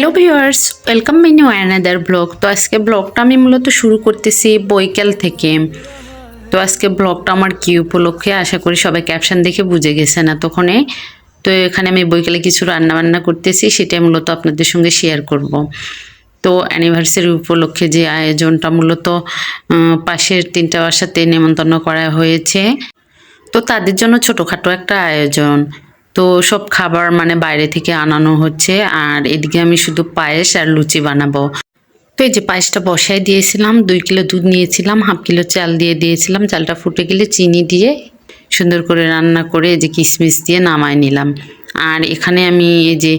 Hello viewers welcome my new another blog তো আজকে ব্লগটা আমি মূলত শুরু করতেছি বৈকাল থেকে। তো আজকে ব্লগটা আমার কি উপলক্ষে? আশা করি সবাই ক্যাপশন দেখে বুঝে গেছে না এতক্ষণে। তো এখানে আমি বৈকালে কিছু রান্না বান্না করতেছি সেটা মূলত আপনাদের সঙ্গে শেয়ার করব। তো অ্যানিভার্সারি উপলক্ষে যে আয়োজনটা মূলত পাশের তিনটা বাসাতে নেমন্তন্ন করা হয়েছে। তো তাদের জন্য ছোটোখাটো একটা আয়োজন। তো সব খাবার মানে বাইরে থেকে আনানো হচ্ছে। আর এদিকে আমি শুধু পায়েস আর লুচি বানাবো। তো এই যে পায়েসটা বসায় দিয়েছিলাম, দুই কিলো দুধ নিয়েছিলাম, হাফ কিলো চাল দিয়ে দিয়েছিলাম। চালটা ফুটে গেলে চিনি দিয়ে সুন্দর করে রান্না করে এই যে কিশমিশ দিয়ে নামায় নিলাম। আর এখানে আমি এই যে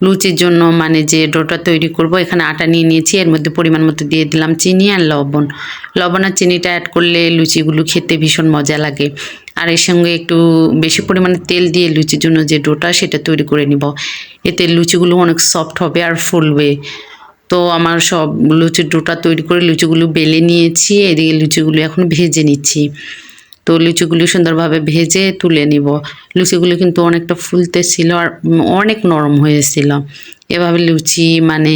লুচির জন্য মানে যে ডোটা তৈরি করব, এখানে আটা নিয়ে নিয়েছি। এর মধ্যে পরিমাণ মতো দিয়ে দিলাম চিনি আর লবণ। লবণ আর চিনিটা অ্যাড করলে লুচিগুলো খেতে ভীষণ মজা লাগে। আর এর সঙ্গে একটু বেশি পরিমাণে তেল দিয়ে লুচির জন্য যে ডোটা, সেটা তৈরি করে নিব। এতে লুচিগুলো অনেক সফট হবে আর ফুলবে। তো আমার সব লুচির ডোটা তৈরি করে লুচিগুলো বেলে নিয়েছি। এদিকে লুচিগুলো এখন ভেজে নিচ্ছি। তো লুচিগুলো সুন্দরভাবে ভেজে তুলে নিব। লুচিগুলো কিন্তু অনেকটা ফুলতে ছিল আর অনেক নরম হয়েছিল। এভাবে লুচি মানে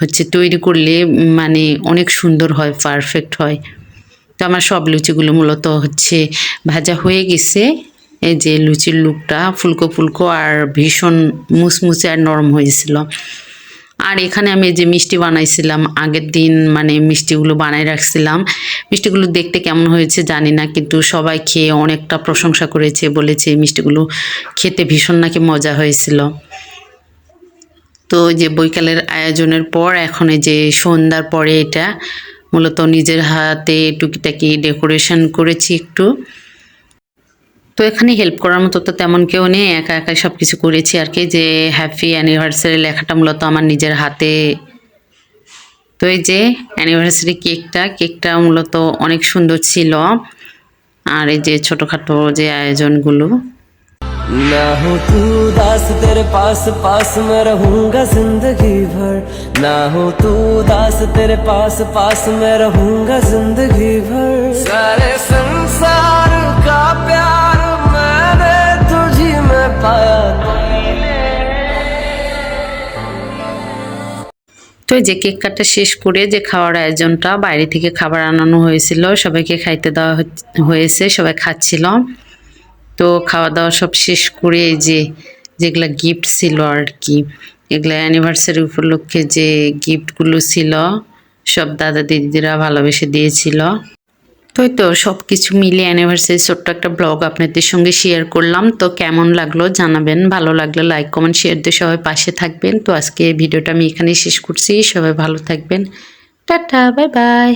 হচ্ছে তৈরি করলে মানে অনেক সুন্দর হয় পারফেক্ট হয়। তো আমার সব লুচিগুলো মূলত হচ্ছে ভাজা হয়ে গেছে। এই যে লুচির লুকটা ফুলকো ফুলকো আর ভীষণ মুচমুচে আর নরম হয়েছিল। আর এখানে আমি যে মিষ্টি বানাইছিলাম, আগের দিন মানে মিষ্টিগুলো বানাই রাখছিলাম। মিষ্টিগুলো দেখতে কেমন হয়েছে জানি না, কিন্তু সবাই খেয়ে অনেকটা প্রশংসা করেছে, বলেছে মিষ্টিগুলো খেতে ভীষণ নাকি মজা হয়েছিল। তো যে বৈকালের আয়োজনের পর, এখন যে সন্ধ্যার পরে এটা, মূলত নিজের হাতে টুকিটাকি ডেকোরেশন করেছি একটু। তো এখানে হেল্প করার মতো তো তেমন কেউ নেই একা একাই সব কিছু করেছি আর কি যে হ্যাপি অ্যানিভার্সারি লেখাটা মূলত আমার নিজের হাতে তো এই যে অ্যানিভার্সারি কেকটা কেকটা মূলত অনেক সুন্দর ছিল আর এই যে ছোটোখাটো যে আয়োজনগুলো ना हो तू दास तेरे पास पास मैं रहूंगा जिंदगी भर ना हो तू दास तेरे पास पास मैं रहूंगा जिंदगी भर सारे संसार তো যে কেক কাটা শেষ করে যে খাওয়ার আয়োজনটা, বাইরে থেকে খাবার আনানো হয়েছিল, সবাইকে খাইতে দেওয়া হয়েছে, সবাই খাচ্ছিল। তো খাওয়া দাওয়া সব শেষ করে যে, যেগুলো গিফট ছিল আর কি, এগুলো অ্যানিভার্সারি উপলক্ষে যে গিফটগুলো ছিল, সব দাদা দিদিরা ভালোবেসে দিয়েছিল। তো তো সব কিছু মিলে অ্যানিভার্সারি ছোট্ট একটা ব্লগ আপনাদের সঙ্গে শেয়ার করলাম। তো কেমন লাগল জানাবেন, ভালো লাগলে লাইক কমেন্ট শেয়ার দিয়ে সবাই পাশে থাকবেন। তো আজকে ভিডিওটা আমি এখানেই শেষ করছি, সবাই ভালো থাকবেন। Tata bye bye